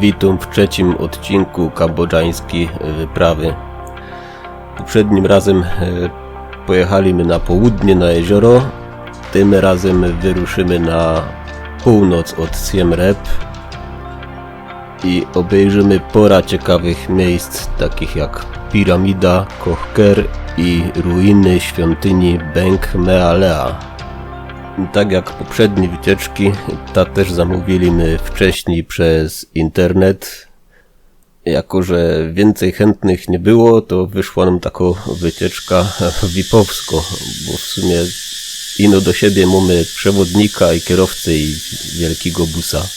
Witam w trzecim odcinku kambodżańskiej wyprawy. Poprzednim razem e, pojechaliśmy na południe na jezioro. Tym razem wyruszymy na północ od Siem Reap i obejrzymy pora ciekawych miejsc, takich jak piramida Kochker i ruiny świątyni Beng Mealea. Tak jak poprzednie wycieczki, ta też zamówiliśmy wcześniej przez internet. Jako, że więcej chętnych nie było, to wyszła nam taka wycieczka VIP-owsko, bo w sumie ino do siebie mamy przewodnika i kierowcę i wielkiego busa.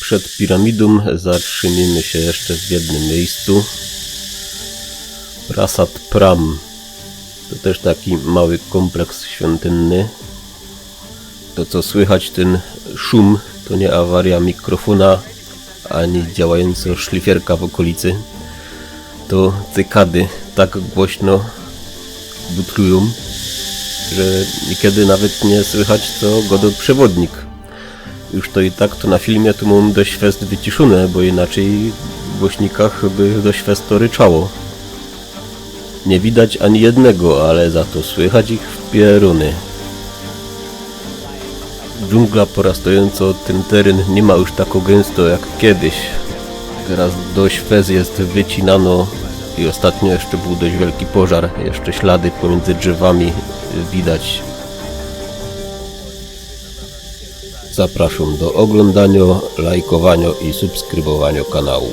Przed piramidą zatrzymimy się jeszcze w jednym miejscu. Prasat Pram. To też taki mały kompleks świątynny. To co słychać ten szum to nie awaria mikrofona ani działająca szlifierka w okolicy. To cykady tak głośno butrują, że niekiedy nawet nie słychać co godo przewodnik. Już to i tak to na filmie tu mam dość fest wyciszone, bo inaczej w głośnikach by dość fest to ryczało. Nie widać ani jednego, ale za to słychać ich w pieruny. Dżungla porastająco ten teren nie ma już tak gęsto jak kiedyś. Teraz dość fez jest wycinano i ostatnio jeszcze był dość wielki pożar. Jeszcze ślady pomiędzy drzewami widać. Zapraszam do oglądania, lajkowania i subskrybowania kanału.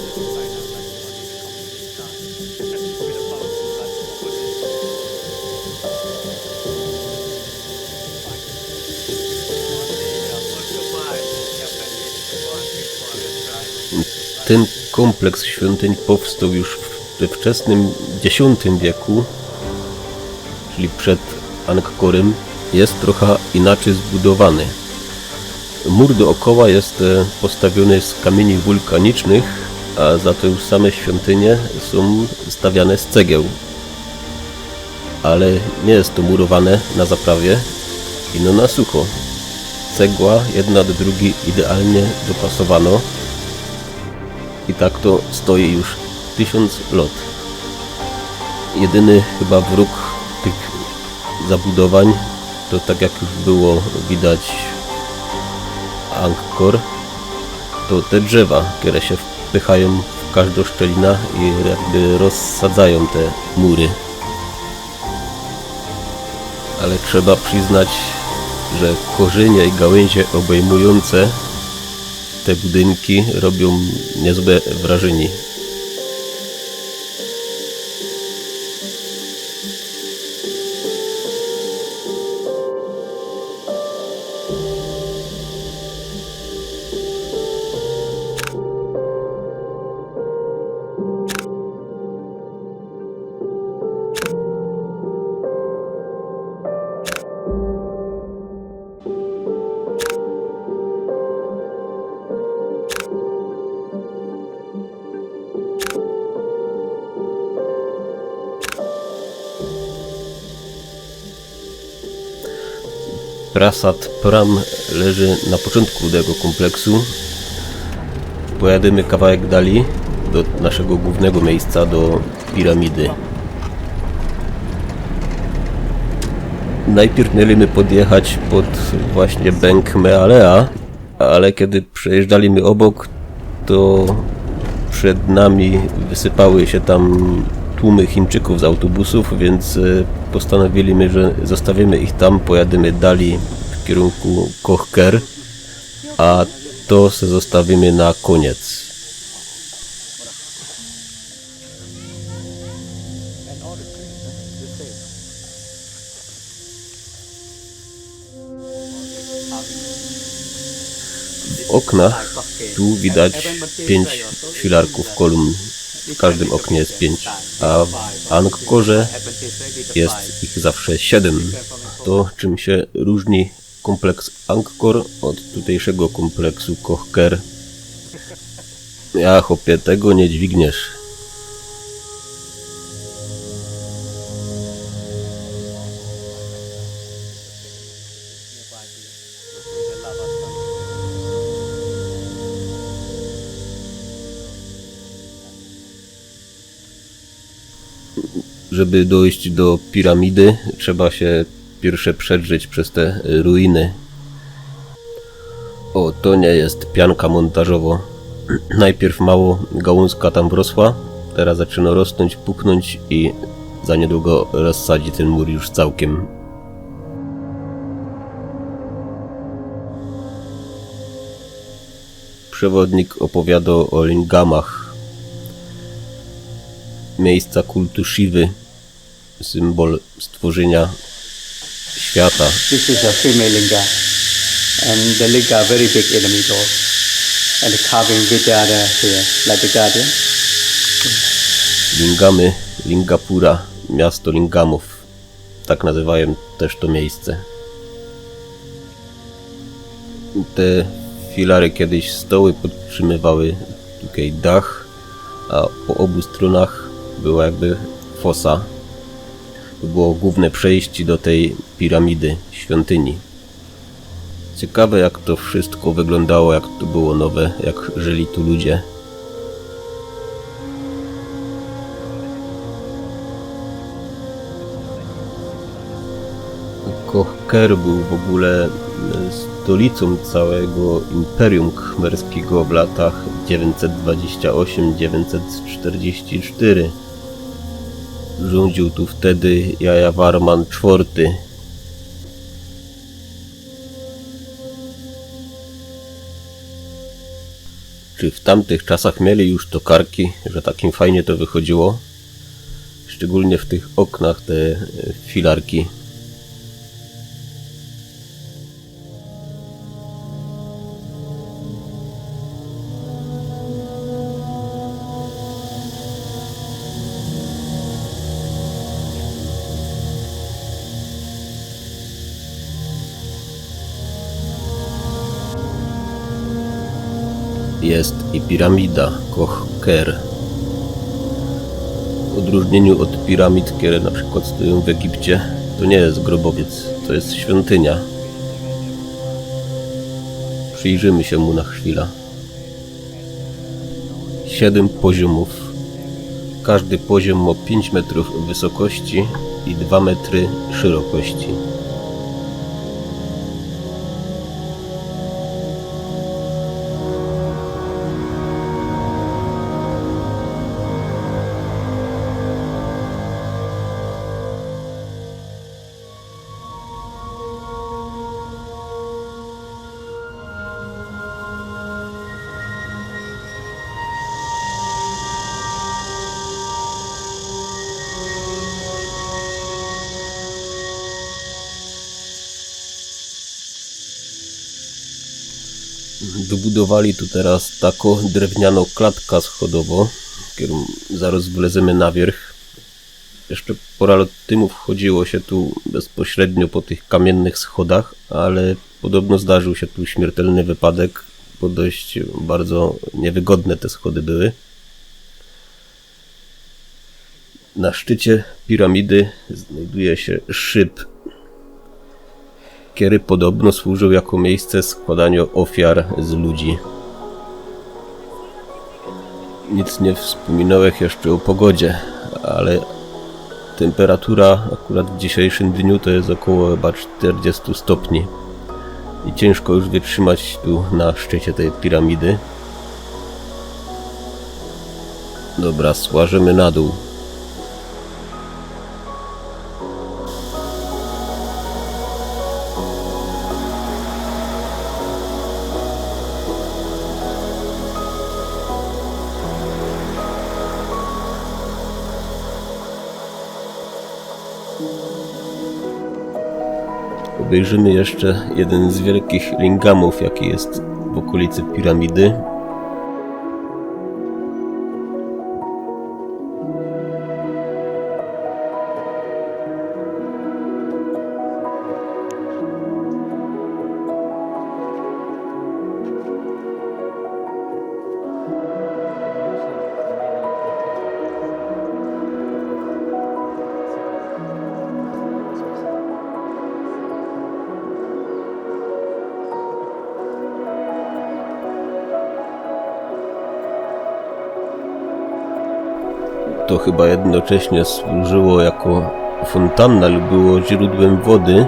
Ten kompleks świątyń powstał już we wczesnym X wieku, czyli przed Angkorem. Jest trochę inaczej zbudowany. Mur dookoła jest e, postawiony z kamieni wulkanicznych, a za to już same świątynie są stawiane z cegieł. Ale nie jest to murowane na zaprawie, ino na sucho. Cegła jedna do drugiej idealnie dopasowano i tak to stoi już tysiąc lot. Jedyny chyba wróg tych zabudowań to tak jak już było widać Angkor to te drzewa, które się wpychają w każdą szczelinę i jakby rozsadzają te mury. Ale trzeba przyznać, że korzenie i gałęzie obejmujące te budynki robią niezłe wrażenie. Prasat Pram leży na początku tego kompleksu. Pojadymy kawałek dalej do naszego głównego miejsca, do piramidy. Najpierw mieliśmy podjechać pod właśnie Bęk Mealea, ale kiedy przejeżdżaliśmy obok, to przed nami wysypały się tam tłumy Chińczyków z autobusów, więc e, postanowiliśmy, że zostawimy ich tam, pojadymy dalej w kierunku Kochker, a to se zostawimy na koniec. W oknach tu widać pięć filarków kolumn. W każdym oknie jest pięć, a w Angkorze jest ich zawsze siedem. To czym się różni kompleks Angkor od tutejszego kompleksu Kochker. Ja chłopie, tego nie dźwigniesz. Żeby dojść do piramidy, trzeba się pierwsze przedrzeć przez te ruiny. O, to nie jest pianka montażowo. Najpierw mało gałązka tam wrosła, teraz zaczyna rosnąć, puknąć i za niedługo rozsadzi ten mur już całkiem. Przewodnik opowiada o lingamach. Miejsca kultu Shiwy, symbol stworzenia świata. This is a female linga, and the linga very big enemy doors, and the carving Vidyadhara here, like the guardian. Lingamy, Lingapura, miasto Lingamów. Tak nazywają też to miejsce. Te filary kiedyś stoły podtrzymywały tutaj dach, a po obu stronach była jakby fosa. To było główne przejście do tej piramidy, świątyni. Ciekawe jak to wszystko wyglądało, jak to było nowe, jak żyli tu ludzie. Kocher był w ogóle e, stolicą całego Imperium Khmerskiego w latach 928-944. Rządził tu wtedy Jajawarman IV. Czy w tamtych czasach mieli już tokarki, że takim fajnie to wychodziło? Szczególnie w tych oknach te filarki. Jest i piramida Koch Ker. W odróżnieniu od piramid, które na przykład stoją w Egipcie, to nie jest grobowiec, to jest świątynia. Przyjrzymy się mu na chwilę. Siedem poziomów. Każdy poziom ma 5 metrów wysokości i 2 metry szerokości. Wybudowali tu teraz taką drewnianą klatkę schodową, zaraz wlezymy na wierzch. Jeszcze pora lat temu wchodziło się tu bezpośrednio po tych kamiennych schodach, ale podobno zdarzył się tu śmiertelny wypadek, bo dość bardzo niewygodne te schody były. Na szczycie piramidy znajduje się szyb Kiery podobno służył jako miejsce składania ofiar z ludzi. Nic nie wspominałeś jeszcze o pogodzie, ale temperatura akurat w dzisiejszym dniu to jest około chyba 40 stopni. I ciężko już wytrzymać tu na szczycie tej piramidy. Dobra, słażymy na dół. Obejrzymy jeszcze jeden z wielkich lingamów, jaki jest w okolicy piramidy. To chyba jednocześnie służyło jako fontanna lub było źródłem wody.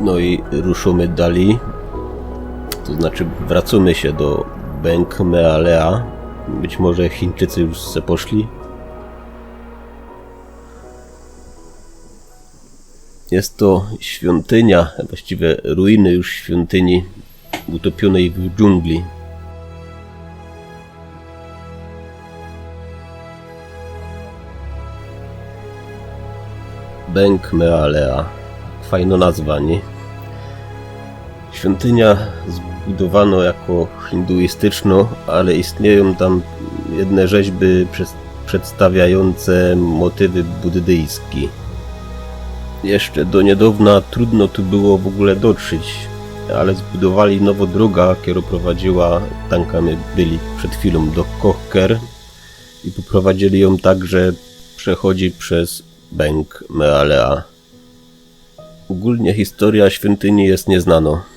No i ruszymy dalej. To znaczy wracamy się do Bęk Mealea. Być może Chińczycy już se poszli. Jest to świątynia, a właściwie ruiny już świątyni utopionej w dżungli. Bęk Mealea. Fajna nazwa, nie? Świątynia zbudowano jako hinduistyczno, ale istnieją tam jedne rzeźby przedstawiające motywy buddyjskie. Jeszcze do niedawna trudno tu było w ogóle dotrzeć, ale zbudowali nowo droga, która prowadziła, tankami byli przed chwilą do Kocher i poprowadzili ją tak, że przechodzi przez Bęk Mealea. Ogólnie historia świątyni jest nieznana.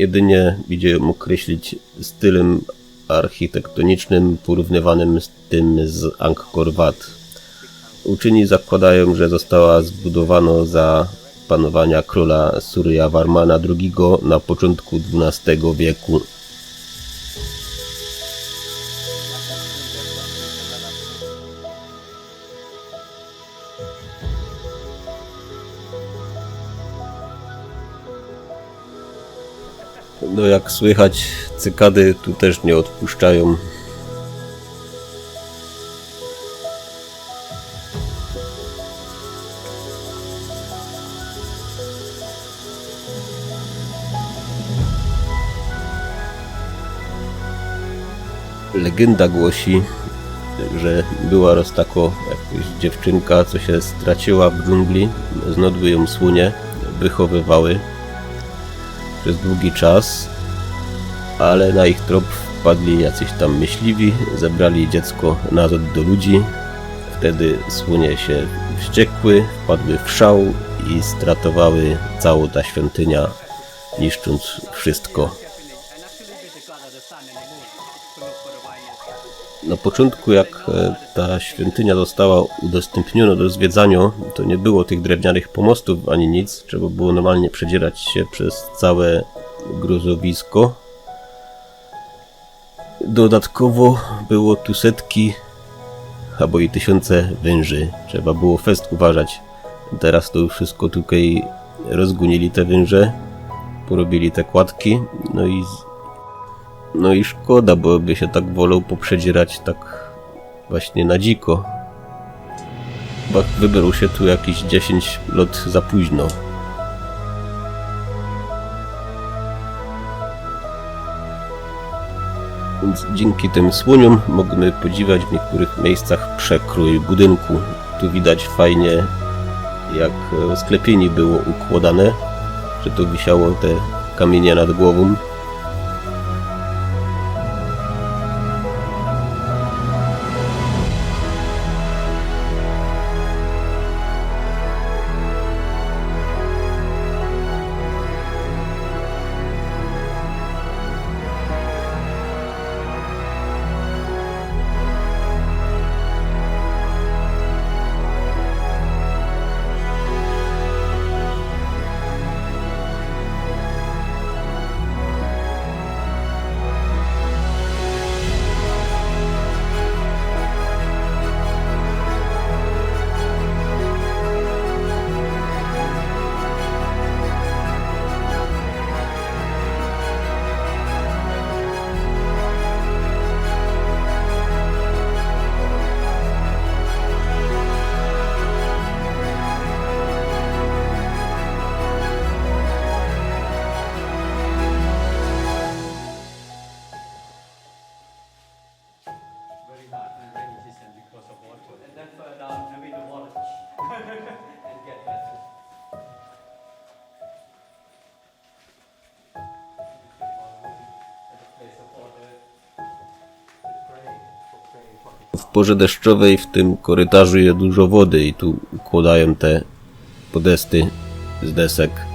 Jedynie idzie ją określić stylem architektonicznym porównywanym z tym z Angkor Wat. Uczyni zakładają, że została zbudowana za panowania króla Surya Varmana II na początku XII wieku. No jak słychać, cykady tu też nie odpuszczają. Legenda głosi, że była raz jakaś dziewczynka, co się straciła w dżungli, znodły ją słonie, wychowywały przez długi czas, ale na ich trop wpadli jacyś tam myśliwi, zabrali dziecko nazad do ludzi. Wtedy słonie się wściekły, wpadły w szał i stratowały całą ta świątynia, niszcząc wszystko. Na początku, jak e, ta świątynia została udostępniona do zwiedzania, to nie było tych drewnianych pomostów ani nic. Trzeba było normalnie przedzierać się przez całe gruzowisko. Dodatkowo było tu setki albo i tysiące węży. Trzeba było fest uważać. Teraz to już wszystko tutaj rozgunili te węże, porobili te kładki, no i no i szkoda, bo by się tak wolał poprzedzierać tak właśnie na dziko. Chyba wybrał się tu jakieś 10 lot za późno. Więc dzięki tym słoniom możemy podziwiać w niektórych miejscach przekrój budynku. Tu widać fajnie jak e, sklepienie było układane, że to wisiało te kamienie nad głową. W porze deszczowej w tym korytarzu jest dużo wody i tu układają te podesty z desek.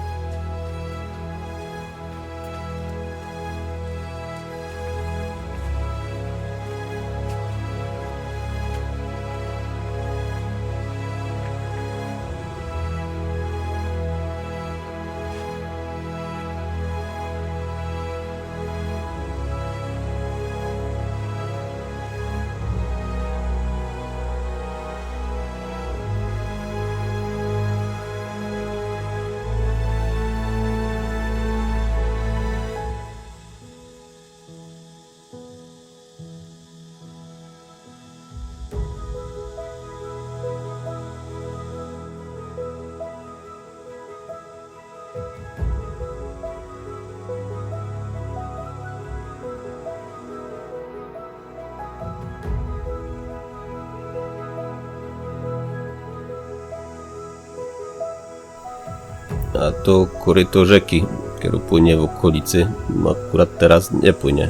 A to koryto rzeki, które płynie w okolicy, akurat teraz nie płynie.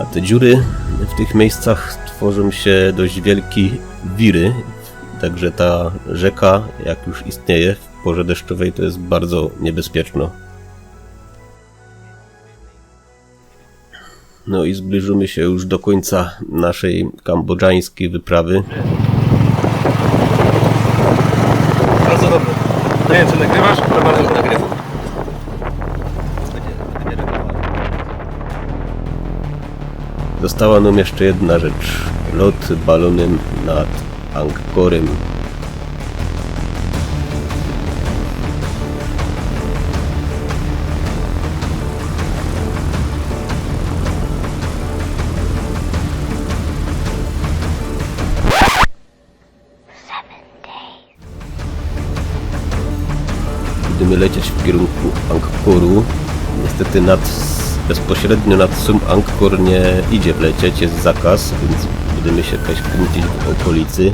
A te dziury w tych miejscach tworzą się dość wielkie wiry, także ta rzeka, jak już istnieje w porze deszczowej, to jest bardzo niebezpieczno. No i zbliżymy się już do końca naszej kambodżańskiej wyprawy. Bardzo dobry. Nie wiem, czy nagrywasz? To bardzo nagrywam. Została nam jeszcze jedna rzecz. Lot balonem nad Angkorem. Będziemy lecieć w kierunku Angkoru. Niestety nad, bezpośrednio nad sam Angkor nie idzie wlecieć, jest zakaz, więc będziemy się jakaś kręcić w okolicy.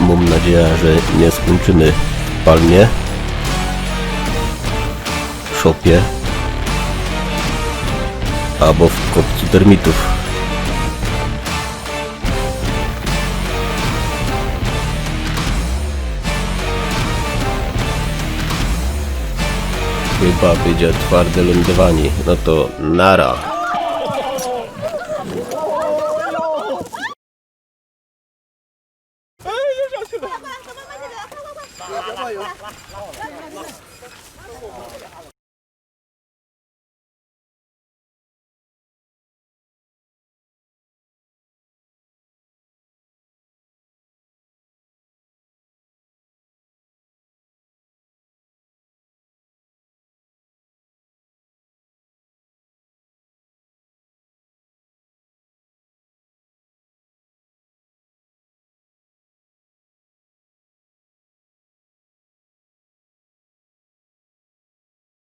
Mam nadzieję, że nie skończymy w palmie, w szopie. Albo w kopcu termitów. Chyba będzie twarde lądowanie. No to nara. Ej, się